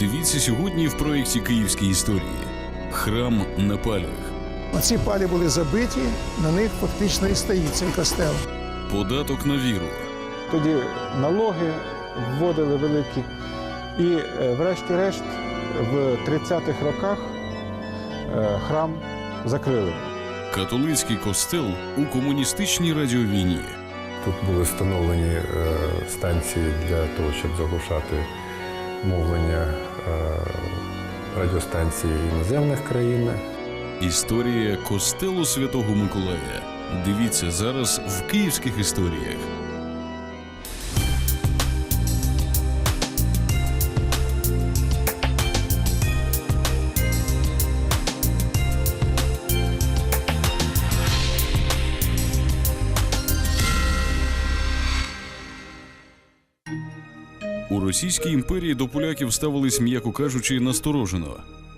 Дивіться сьогодні в проєкті Київські історії. Храм на палях. Оці палі були забиті, на них фактично і стоїть цей костел. Податок на віру. Тоді налоги вводили великі. І, е, врешті-решт, в 30-х роках е, храм закрили. Католицький костел у комуністичній радіовійні. Тут були встановлені е, станції для того, щоб заглушати мовлення е, радіостанції іноземних країн. Історія костелу Святого Миколая. Дивіться зараз в київських історіях. Російській імперії до поляків ставились, м'яко кажучи, насторожено.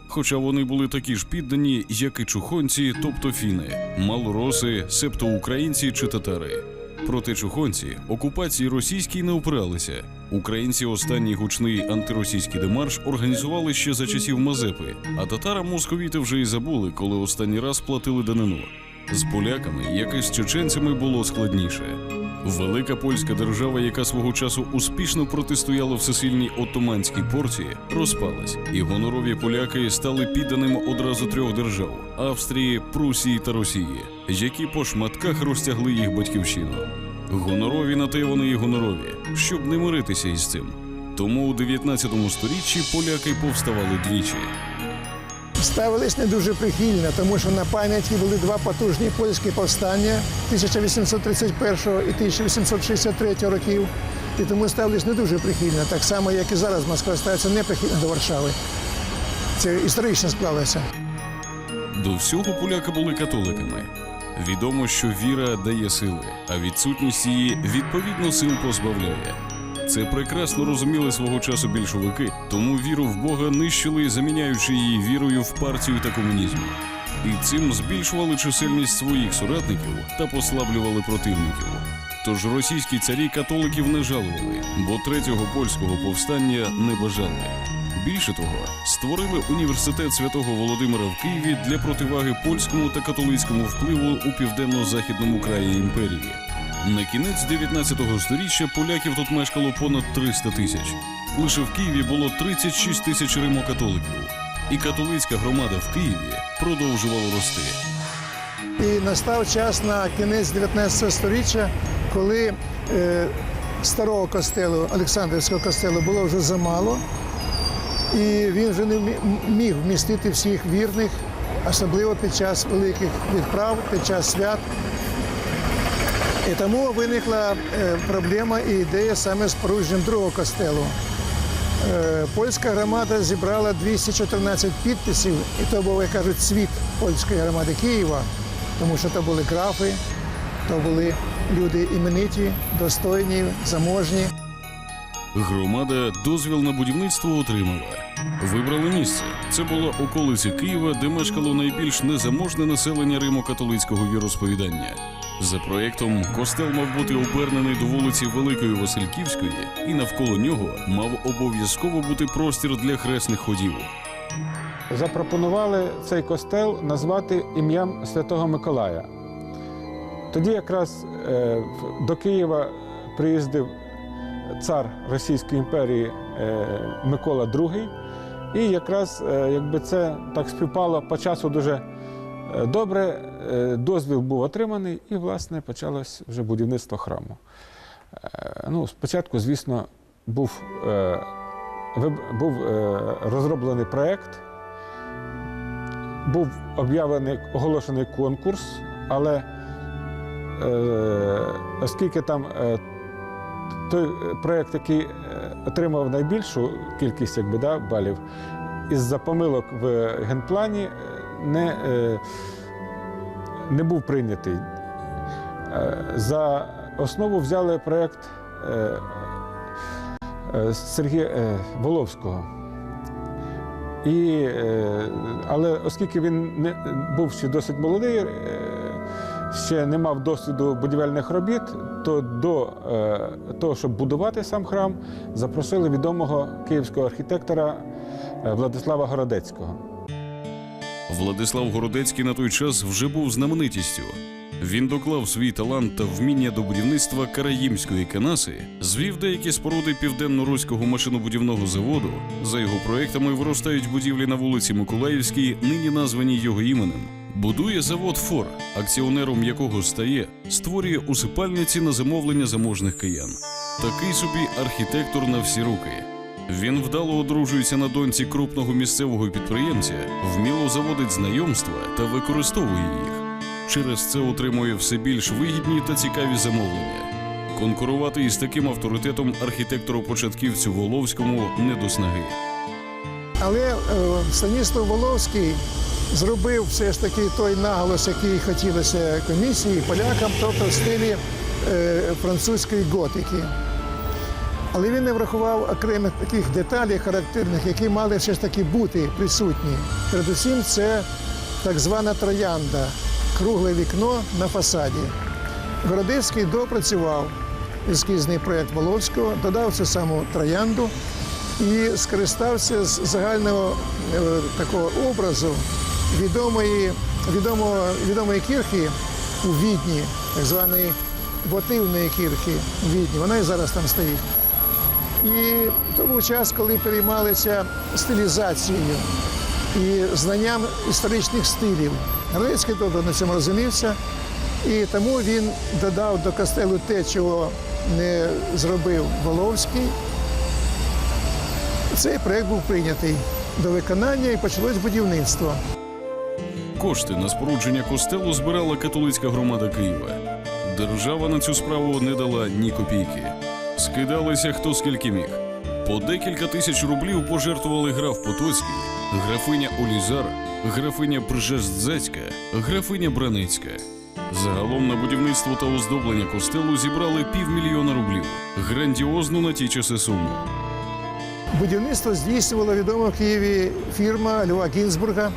Хоча вони були такі ж піддані, як і чухонці, тобто фіни, малороси, себто українці чи татари. Проте чухонці окупації російській не опиралися. Українці останній гучний антиросійський демарш організували ще за часів Мазепи, а татарам московіти вже й забули, коли останній раз платили данину. З поляками, як і з чеченцями, було складніше. Велика польська держава, яка свого часу успішно протистояла всесильній отоманській порції, розпалась, і гонорові поляки стали підданими одразу трьох держав Австрії, Прусії та Росії, які по шматках розтягли їх батьківщину. Гонорові на те вони і гонорові, щоб не миритися із цим. Тому у 19 сторіччі поляки повставали двічі. Ставились не дуже прихильно, тому що на пам'яті були два потужні польські повстання 1831 і 1863 років. І тому ставились не дуже прихильно, так само, як і зараз Москва ставиться неприхильно до Варшави. Це історично склалося. До всього поляки були католиками. Відомо, що віра дає сили, а відсутність її відповідно сил позбавляє. Це прекрасно розуміли свого часу більшовики, тому віру в Бога нищили, заміняючи її вірою в партію та комунізм. І цим збільшували чисельність своїх соратників та послаблювали противників. Тож російські царі католиків не жалували, бо третього польського повстання не бажали. Більше того, створили університет святого Володимира в Києві для противаги польському та католицькому впливу у південно-західному краї імперії. На кінець 19 століття поляків тут мешкало понад 300 тисяч. Лише в Києві було 36 тисяч римокатоликів, і католицька громада в Києві продовжувала рости. І настав час на кінець 19 століття, коли е, старого костелу, Олександрівського костелу було вже замало, і він вже не міг вмістити всіх вірних, особливо під час великих відправ, під час свят. І тому виникла е, проблема і ідея саме з порушенням другого костелу. Е, Польська громада зібрала 214 підписів, і то був, як кажуть, світ польської громади Києва, тому що то були графи, то були люди імениті, достойні, заможні. Громада дозвіл на будівництво отримала. Вибрали місце. Це була околиця Києва, де мешкало найбільш незаможне населення римо-католицького віросповідання. За проєктом, костел мав бути обернений до вулиці Великої Васильківської, і навколо нього мав обов'язково бути простір для хресних ходів. Запропонували цей костел назвати ім'ям Святого Миколая. Тоді якраз е, до Києва приїздив цар Російської імперії е, Микола II. І якраз е, якби це так співпало по часу дуже добре. Е, Дозвіл був отриманий, і, власне, почалось вже будівництво храму. Е, Ну, спочатку, звісно, був, е, був розроблений проєкт, був об'явлений оголошений конкурс, але оскільки там той проєкт, який отримав найбільшу кількість якби, да, балів, із-за помилок в генплані не, е, не був прийнятий. Е, За основу взяли проєкт е, Сергія Воловського. І, але оскільки він не був ще досить молодий, ще не мав досвіду будівельних робіт, то до того, щоб будувати сам храм, запросили відомого київського архітектора Владислава Городецького. Владислав Городецький на той час вже був знаменитістю. Він доклав свій талант та вміння до будівництва Караїмської канаси, звів деякі споруди південно-руського машинобудівного заводу. За його проектами виростають будівлі на вулиці Миколаївській, нині названі його іменем. Будує завод Фор, акціонером якого стає, створює усипальниці на замовлення заможних киян. Такий собі архітектор на всі руки. Він вдало одружується на доньці крупного місцевого підприємця, вміло заводить знайомства та використовує їх. Через це отримує все більш вигідні та цікаві замовлення. Конкурувати із таким авторитетом архітектору-початківцю Воловському не до снаги. Але е, Станіслав Воловський зробив все ж таки той наголос, який хотілося комісії, полякам, тобто в стилі е, французької готики. Але він не врахував окремих таких деталей характерних, які мали все ж таки бути присутні. Передусім, це так звана троянда, кругле вікно на фасаді. Городецький допрацював ескізний проєкт Воловського, додав цю саму троянду і скористався з загального е, такого образу відомої, відомого, відомої кірхи у Відні, так званої вотивної кірхи у Відні. Вона і зараз там стоїть. І то був час, коли переймалися стилізацією і знанням історичних стилів. Грецький добре на цьому розумівся, і тому він додав до костелу те, чого не зробив Воловський. Цей проєкт був прийнятий до виконання і почалось будівництво. Кошти на спорудження костелу збирала католицька громада Києва. Держава на цю справу не дала ні копійки. Скидалися хто скільки міг. По декілька тисяч рублів пожертвували граф Потоцький, графиня Олізар, графиня Пржездзецька, графиня Браницька. Загалом на будівництво та оздоблення костелу зібрали півмільйона рублів. Грандіозну на ті часи суму. Будівництво здійснювала відома в Києві фірма Льва Гінзбурга,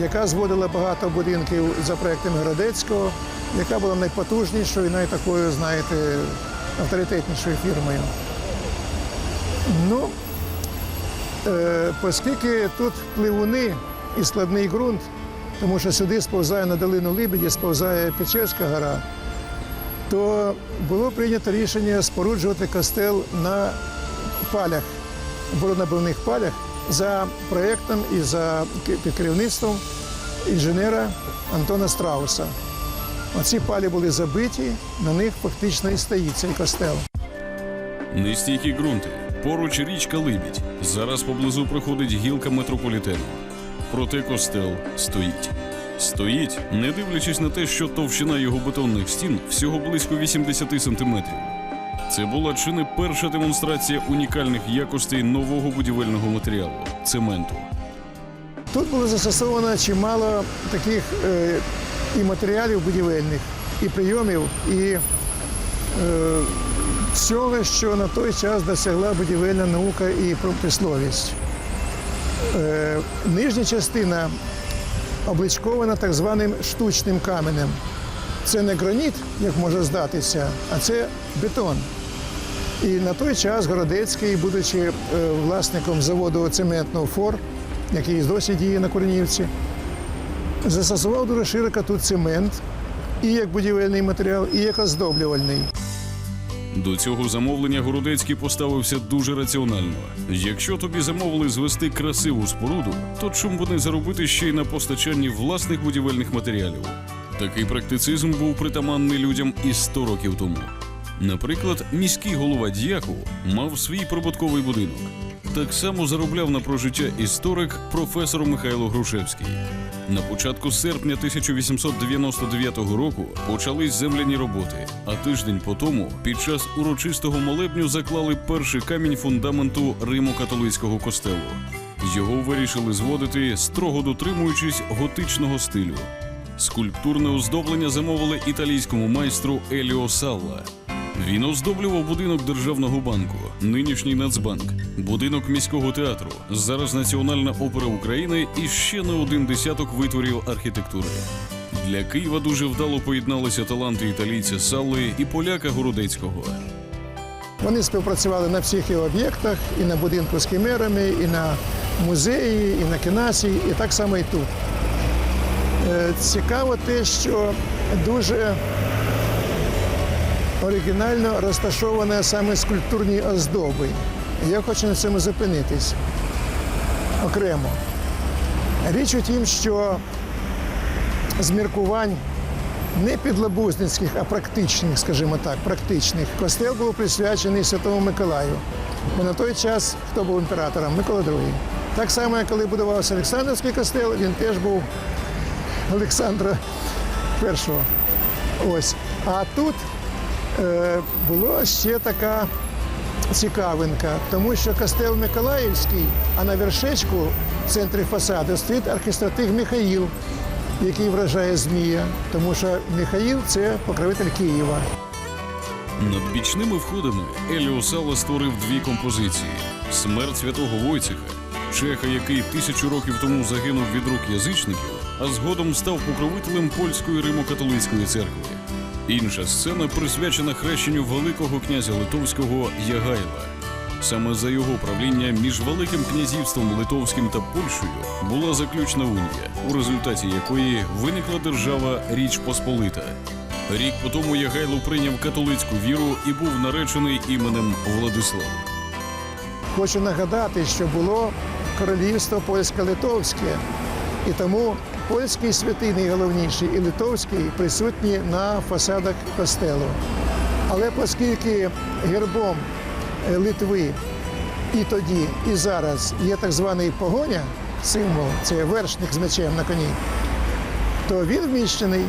яка зводила багато будинків за проектами Городецького, яка була найпотужнішою, найтакою, знаєте, авторитетнішою фірмою. Ну, е, оскільки тут пливуни і складний ґрунт, тому що сюди сповзає на долину Либеді, сповзає Печерська гора, то було прийнято рішення споруджувати костел на палях, водонабивних палях за проєктом і за керівництвом інженера Антона Страуса. Оці палі були забиті, на них фактично і стоїть цей костел. Нестійкі ґрунти. Поруч річка Либідь. Зараз поблизу проходить гілка метрополітену. Проте костел стоїть. Стоїть, не дивлячись на те, що товщина його бетонних стін всього близько 80 сантиметрів. Це була чи не перша демонстрація унікальних якостей нового будівельного матеріалу цементу. Тут було застосовано чимало таких е, і матеріалів будівельних, і прийомів, і е, всього, що на той час досягла будівельна наука і промисловість. Е, нижня частина обличкована так званим штучним каменем. Це не граніт, як може здатися, а це бетон. І на той час Городецький, будучи е, власником заводу цементного фор, який досі діє на Корнівці, застосував дуже широко тут цемент і як будівельний матеріал, і як оздоблювальний. До цього замовлення Городецький поставився дуже раціонально. Якщо тобі замовили звести красиву споруду, то чому не заробити ще й на постачанні власних будівельних матеріалів? Такий практицизм був притаманний людям і 100 років тому. Наприклад, міський голова Діяху мав свій прибутковий будинок. Так само заробляв на прожиття історик професор Михайло Грушевський. На початку серпня 1899 року почались земляні роботи, а тиждень по тому під час урочистого молебню заклали перший камінь фундаменту Римо-католицького костелу. Його вирішили зводити, строго дотримуючись готичного стилю. Скульптурне оздоблення замовили італійському майстру Еліо Салла. Він оздоблював будинок державного банку, нинішній Нацбанк, будинок міського театру, зараз Національна опера України і ще не один десяток витворів архітектури. Для Києва дуже вдало поєдналися таланти італійця Салли і поляка Городецького. Вони співпрацювали на всіх його об'єктах, і на будинку з химерами, і на музеї, і на кінасі, і так само і тут. Е, Цікаво те, що дуже оригінально розташовані саме скульптурні оздоби. Я хочу на цьому зупинитись окремо. Річ у тім, що з міркувань не підлабузницьких, а практичних, скажімо так, практичних, костел був присвячений Святому Миколаю. Бо на той час хто був імператором? Микола II. Так само, як коли будувався Олександрівський костел, він теж був Олександра І. Ось. А тут була ще така цікавинка, тому що костел Миколаївський, а на вершечку в центрі фасаду стоїть архістратиг Михаїл, який вражає Змія, тому що Михаїл це покровитель Києва. Над бічними входами Еліо Сала створив дві композиції: смерть святого Войцеха, чеха, який тисячу років тому загинув від рук язичників, а згодом став покровителем польської римо-католицької церкви. Інша сцена присвячена хрещенню Великого князя Литовського Ягайла. Саме за його правління між Великим князівством Литовським та Польщею була заключна унія, у результаті якої виникла держава Річ Посполита. Рік по тому Ягайло прийняв католицьку віру і був наречений іменем Владислав. Хочу нагадати, що було королівство польсько-литовське, і тому польський святий найголовніший і литовський присутні на фасадах костелу. Але оскільки гербом е, Литви і тоді, і зараз є так званий погоня, символ, це вершник з мечем на коні, то він вміщений.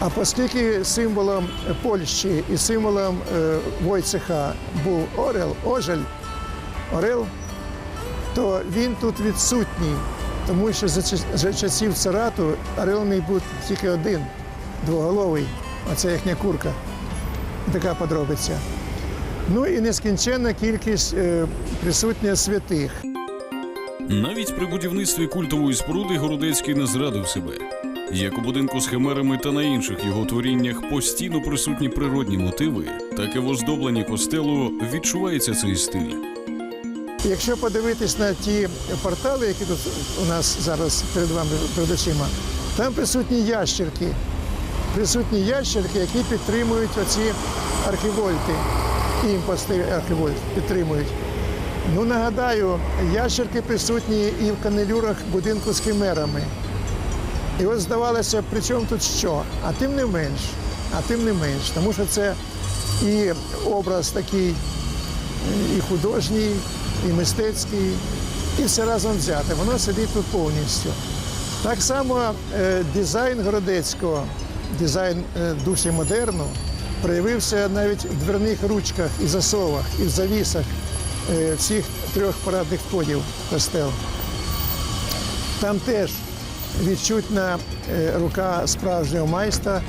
А оскільки символом Польщі і символом е, Войцеха був Орел, Ожель, Орел, то він тут відсутній, тому що за, часів царату орел міг бути тільки один, двоголовий, оце їхня курка. Така подробиця. Ну і нескінченна кількість е, присутня святих. Навіть при будівництві культової споруди Городецький не зрадив себе. Як у будинку з химерами та на інших його творіннях постійно присутні природні мотиви, так і в оздобленні костелу відчувається цей стиль. Якщо подивитись на ті портали, які тут у нас зараз перед вами перед очима, там присутні ящерки. Присутні ящерки, які підтримують оці архівольти. Імпости архівольт підтримують. Ну, нагадаю, ящерки присутні і в канелюрах будинку з химерами. І от здавалося, при чому тут що? А тим не менш, а тим не менш, тому що це і образ такий і художній, і мистецький, і все разом взяте. Воно сидить тут повністю. Так само е, дизайн Городецького, дизайн е, душі модерну, проявився навіть в дверних ручках і засовах, і в завісах е, всіх трьох парадних входів костел. Там теж відчутна е, рука справжнього майстра,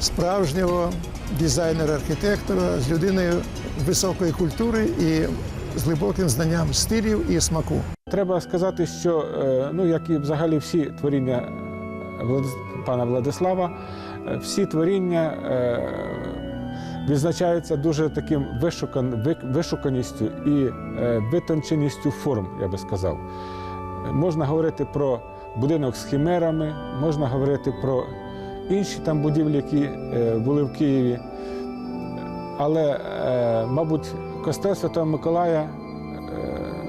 справжнього дизайнера-архітектора з людиною високої культури і з глибоким знанням стилів і смаку. Треба сказати, що е, ну, як і взагалі всі творіння пана Владислава, е, всі творіння е, відзначаються дуже таким вишукан, вишуканістю і е, витонченістю форм, я би сказав. Е, Можна говорити про будинок з хімерами, можна говорити про інші там будівлі, які е, були в Києві. Але, е, мабуть, костел Святого Миколая е,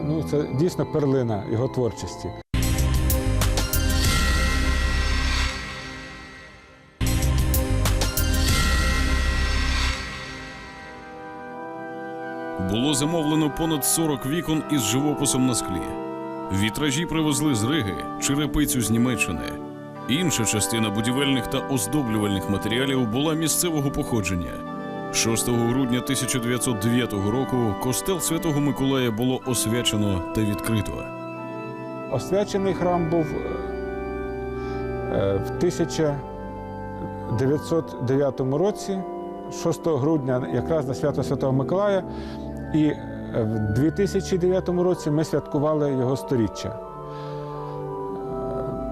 ну, це дійсно перлина його творчості. Було замовлено понад 40 вікон із живописом на склі. Вітражі привезли з Риги, черепицю з Німеччини. Інша частина будівельних та оздоблювальних матеріалів була місцевого походження. 6 грудня 1909 року костел Святого Миколая було освячено та відкрито. Освячений храм був е, е, в 1909 році, 6 грудня, якраз на свято Святого Миколая, і е, в 2009 році ми святкували його сторіччя.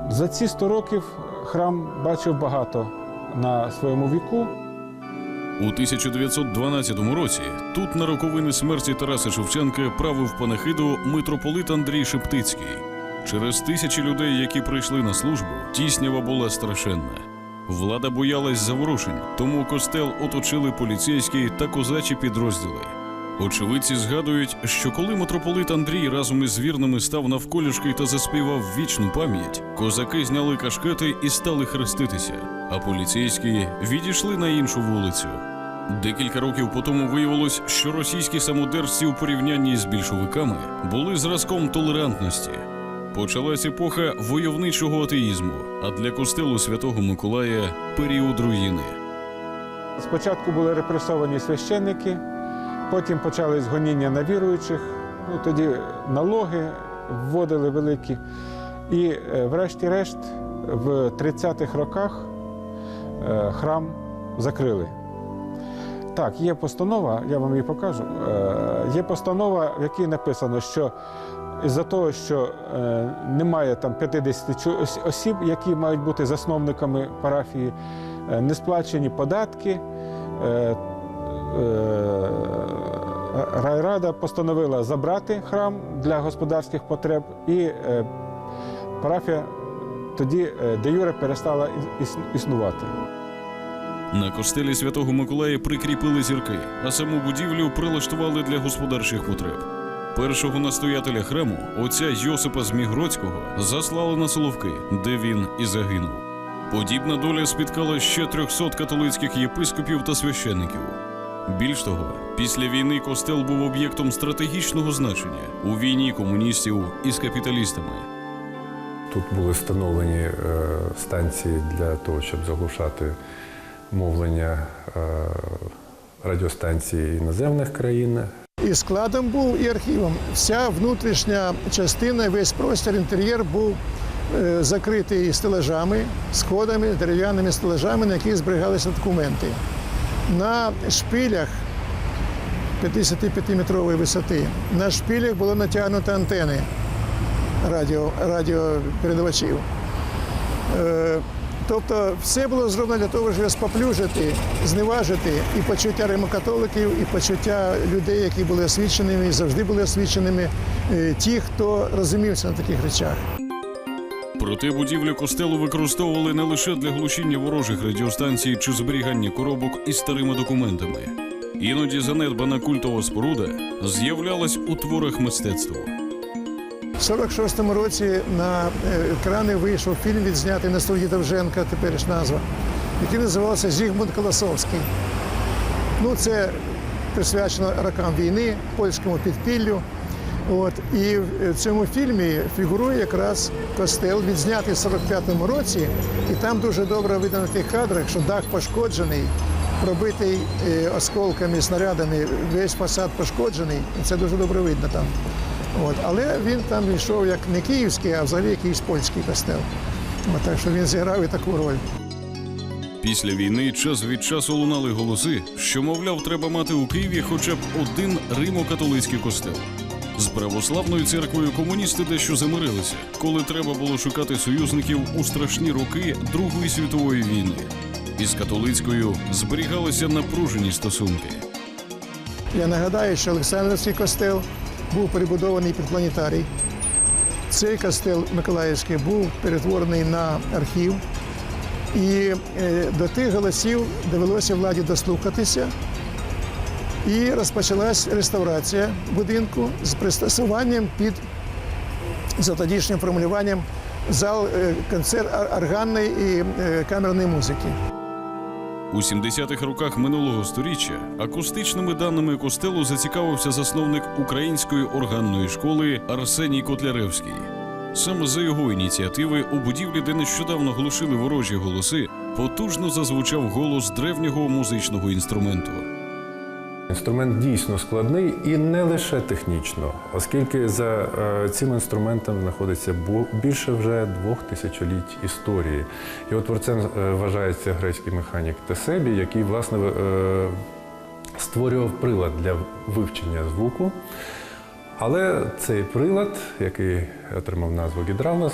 За ці 100 років храм бачив багато на своєму віку. У 1912 році тут на роковини смерті Тараса Шевченка правив панахиду митрополит Андрій Шептицький. Через тисячі людей, які прийшли на службу, тіснява була страшенна. Влада боялась заворушень, тому костел оточили поліцейські та козачі підрозділи. Очевидці згадують, що коли митрополит Андрій разом із вірними став навколішки та заспівав вічну пам'ять, козаки зняли кашкети і стали хреститися, а поліцейські відійшли на іншу вулицю. Декілька років по тому виявилось, що російські самодержці у порівнянні з більшовиками були зразком толерантності. Почалась епоха войовничого атеїзму, а для костелу Святого Миколая період руїни. Спочатку були репресовані священники, потім почались гоніння на віруючих, ну, тоді налоги вводили великі. І, е, врешті-решт, в 30-х роках храм закрили. Так, є постанова, я вам її покажу. Е, Є постанова, в якій написано, що із-за того, що е, немає там 50 осіб, які мають бути засновниками парафії, е, не сплачені податки. е, е, Райрада постановила забрати храм для господарських потреб, і е, парафія тоді е, де Юре перестала існувати. На костелі Святого Миколая прикріпили зірки, а саму будівлю прилаштували для господарчих потреб. Першого настоятеля храму, отця Йосипа Змігроцького, заслали на Соловки, де він і загинув. Подібна доля спіткала ще 300 католицьких єпископів та священників. Більш того, після війни костел був об'єктом стратегічного значення у війні комуністів із капіталістами. Тут були встановлені е, станції для того, щоб заглушати мовлення е, радіостанцій іноземних країн. І складом був, і архівом. Вся внутрішня частина, весь простір, інтер'єр був е, закритий стелажами, сходами, дерев'яними стелажами, на яких зберігалися документи. На шпилях 55-метрової висоти, на шпилях було натягнуто антени радіо, радіопередавачів. Тобто все було зроблено для того, щоб споплюжити, зневажити і почуття римокатоликів, і почуття людей, які були освіченими і завжди були освіченими, е, ті, хто розумівся на таких речах. Проте будівлю костелу використовували не лише для глушіння ворожих радіостанцій чи зберігання коробок із старими документами. Іноді занедбана культова споруда з'являлась у творах мистецтва. В 46-му році на е, екрани вийшов фільм, відзнятий на студії Довженка, тепер ж назва, який називався Зігмунд Колосовський. Ну, це присвячено рокам війни, польському підпіллю. От, і в цьому фільмі фігурує якраз костел, відзнятий в 45-му році, і там дуже добре видно на тих кадрах, що дах пошкоджений, пробитий е, осколками, снарядами, весь фасад пошкоджений. І це дуже добре видно там. От, але він там йшов як не київський, а взагалі якийсь польський костел. От, так що він зіграв і таку роль. Після війни час від часу лунали голоси, що, мовляв, треба мати у Києві хоча б один римо-католицький костел. З православною церквою комуністи дещо замирилися, коли треба було шукати союзників у страшні роки Другої світової війни. Із католицькою зберігалися напружені стосунки. Я нагадаю, що Олександрівський костел був перебудований під планетарій. Цей костел Миколаївський був перетворений на архів. І е, до тих голосів довелося владі дослухатися. І розпочалась реставрація будинку з пристосуванням під за тодішнім формулюванням зал е, концерт органної і е, камерної музики. У 70-х роках минулого сторіччя акустичними даними костелу зацікавився засновник української органної школи Арсеній Котляревський. Саме за його ініціативи у будівлі, де нещодавно глушили ворожі голоси, потужно зазвучав голос древнього музичного інструменту. Інструмент дійсно складний і не лише технічно, оскільки за е, цим інструментом знаходиться більше вже двох тисячоліть історії. Його творцем е, вважається грецький механік Тесебі, який власне е, створював прилад для вивчення звуку. Але цей прилад, який отримав назву гідравнос,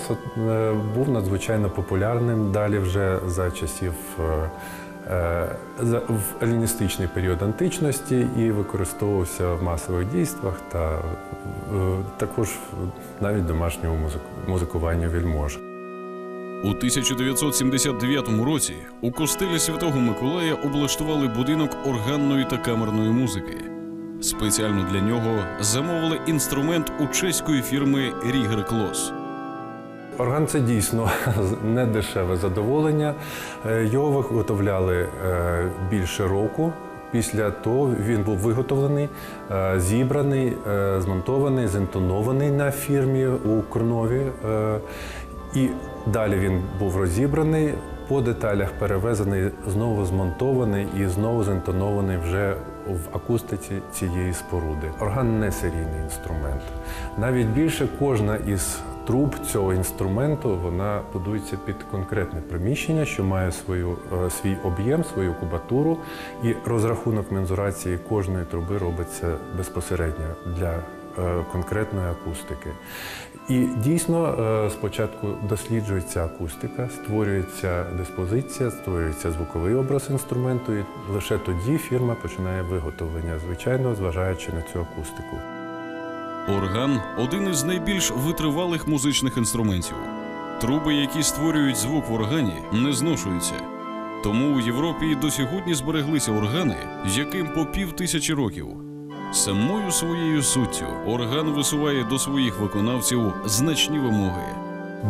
був надзвичайно популярним далі вже за часів в еліністичний період античності і використовувався в масових дійствах та е, також навіть домашньому музик- музикуванню вельмож. У 1979 році у костелі Святого Миколая облаштували будинок органної та камерної музики. Спеціально для нього замовили інструмент у чеської фірми Рігер Клос. Орган це дійсно не дешеве задоволення. Е, Його виготовляли е, більше року. Після того він був виготовлений, е, зібраний, змонтований, зінтонований на фірмі у Корнові. І далі він був розібраний, по деталях перевезений, знову змонтований і знову зінтонований вже в акустиці цієї споруди. Орган не серійний інструмент. Навіть більше кожна із труб цього інструменту вона будується під конкретне приміщення, що має свою, е, свій об'єм, свою кубатуру, і розрахунок мензурації кожної труби робиться безпосередньо для е, конкретної акустики. І дійсно е, спочатку досліджується акустика, створюється диспозиція, створюється звуковий образ інструменту, і лише тоді фірма починає виготовлення, звичайно, зважаючи на цю акустику. Орган один із найбільш витривалих музичних інструментів. Труби, які створюють звук в органі, не зношуються. Тому у Європі до сьогодні збереглися органи, яким по пів тисячі років. Самою своєю суттю орган висуває до своїх виконавців значні вимоги.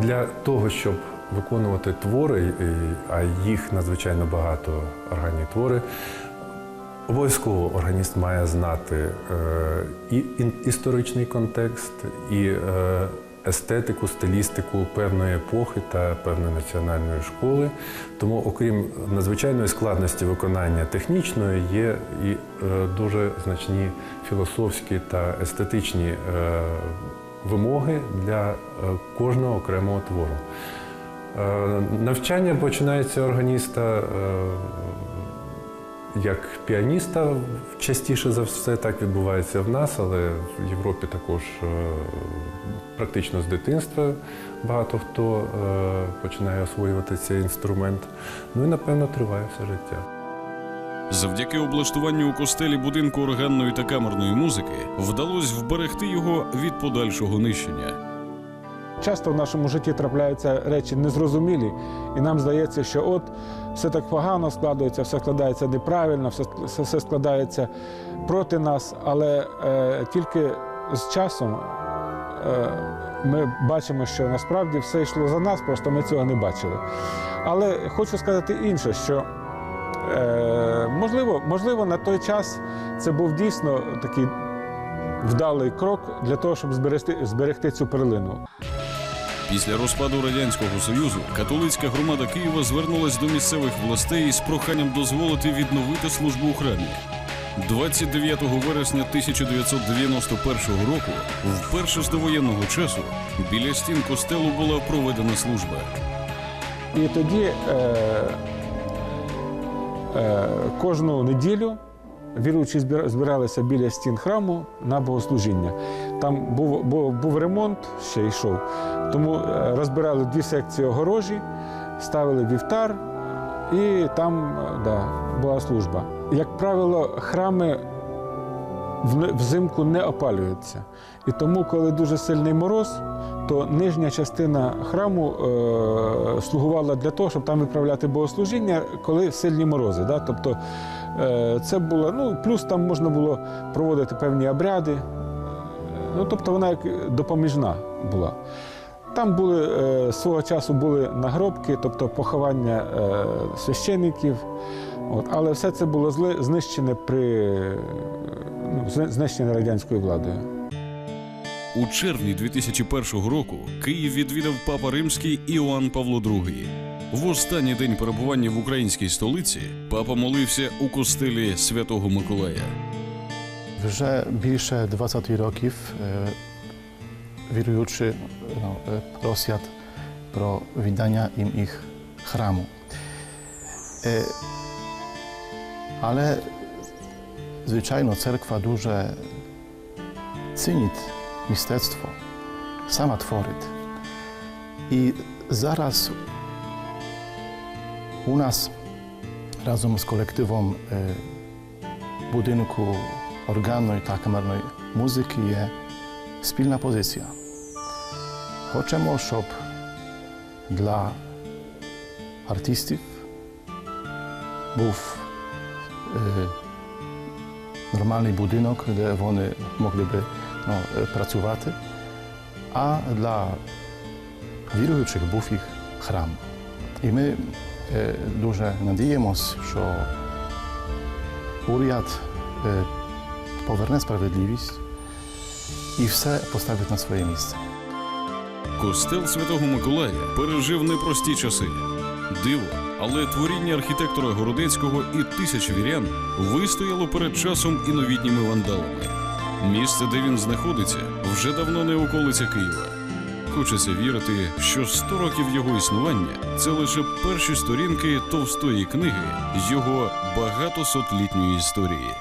Для того, щоб виконувати твори, а їх надзвичайно багато органні твори, обов'язково органіст має знати е, і історичний контекст, і е, естетику, стилістику певної епохи та певної національної школи. Тому, окрім надзвичайної складності виконання технічної, є і е, дуже значні філософські та естетичні вимоги для кожного окремого твору. Навчання починається органіста як піаніста, частіше за все так відбувається в нас, але в Європі також е, практично з дитинства багато хто е, починає освоювати цей інструмент. Ну і напевно триває все життя. Завдяки облаштуванню у костелі будинку органної та камерної музики вдалося вберегти його від подальшого нищення. Часто в нашому житті трапляються речі незрозумілі, і нам здається, що от все так погано складається, все складається неправильно, все, все, все складається проти нас, але е, тільки з часом е, ми бачимо, що насправді все йшло за нас, просто ми цього не бачили. Але хочу сказати інше, що е, можливо, можливо, на той час це був дійсно такий вдалий крок для того, щоб зберегти, зберегти цю перлину. Після розпаду радянського союзу католицька громада Києва звернулась до місцевих властей з проханням дозволити відновити службу у храмі. 29 вересня 1991 року, вперше з довоєнного часу, біля стін костелу була проведена служба. І тоді е, е, кожну неділю віруючі збира- збиралися біля стін храму на богослужіння. Там був, був, був ремонт, ще йшов. Тому е, розбирали дві секції огорожі, ставили вівтар, і там е, да, була служба. Як правило, храми взимку не опалюються. І тому, коли дуже сильний мороз, то нижня частина храму е, слугувала для того, щоб там відправляти богослужіння, коли сильні морози. Да? Тобто е, це було, ну, плюс там можна було проводити певні обряди. Ну, тобто вона як допоміжна була. Там були е, свого часу були нагробки, тобто поховання е, священиків. От, але все це було знищене при ну, знищене радянською владою. У червні 2001 року Київ відвідав папа римський Іоанн Павло II. В останній день перебування в українській столиці папа молився у костелі Святого Миколая. Вже більше 20 років е, віруючі ну, е, просять про віддання їм їх храму. Е, Але, звичайно, церква дуже цінить мистецтво, сама творить. І зараз у нас разом з колективом е, будинку органної та камерної музики є спільна позиція. Хочемо, щоб для артистів був е, нормальний будинок, де вони могли би ну, е, працювати, а для віруючих був їх храм. І ми е, дуже надіємося, що уряд е, поверне справедливість і все поставить на своє місце. Костел Святого Миколая пережив непрості часи. Диво, але творіння архітектора Городецького і тисяч вірян вистояло перед часом і новітніми вандалами. Місце, де він знаходиться, вже давно не околиця Києва. Хочеться вірити, що 100 років його існування це лише перші сторінки товстої книги його багатосотлітньої історії.